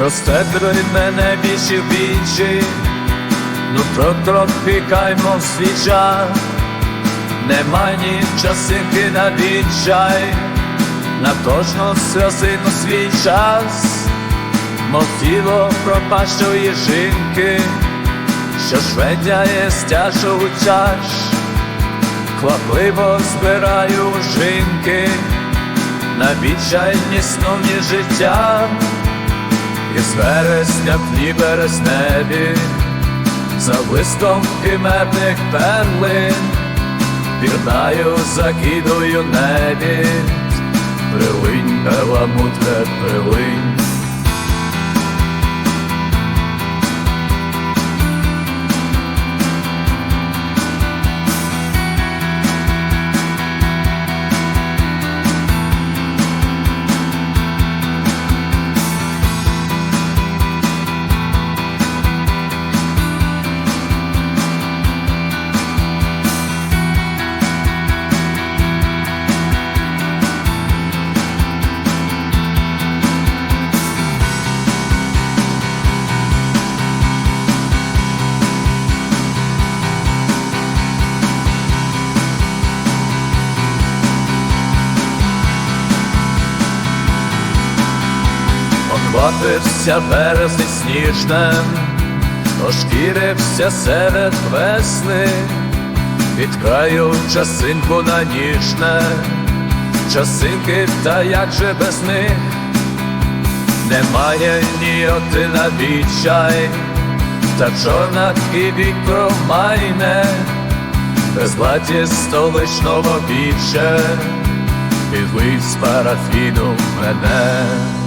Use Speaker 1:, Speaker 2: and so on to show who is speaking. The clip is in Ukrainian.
Speaker 1: Розтеплюй мене більше в більше, ну трохи трохи каймо свіча, нема ні часинки на відчай, на кожну сльозину свій час, мов тіло пропащої жінки, що шведяє стяжу у чаш, квапливо збираю жінки, на відчайні сновні життя. І з вересня дні березневі, за блиском химерних перлин, пірнаю, закидую небі, прилинь, перламутре, прилинь. Охватився березень сніжнем, ошкірився серед весни, від краю часинку на ніжне, часинки, та як же без них, немає ні на відчай, та чорна тківі промайне, безладі столичного біче, підлить з парафіну мене.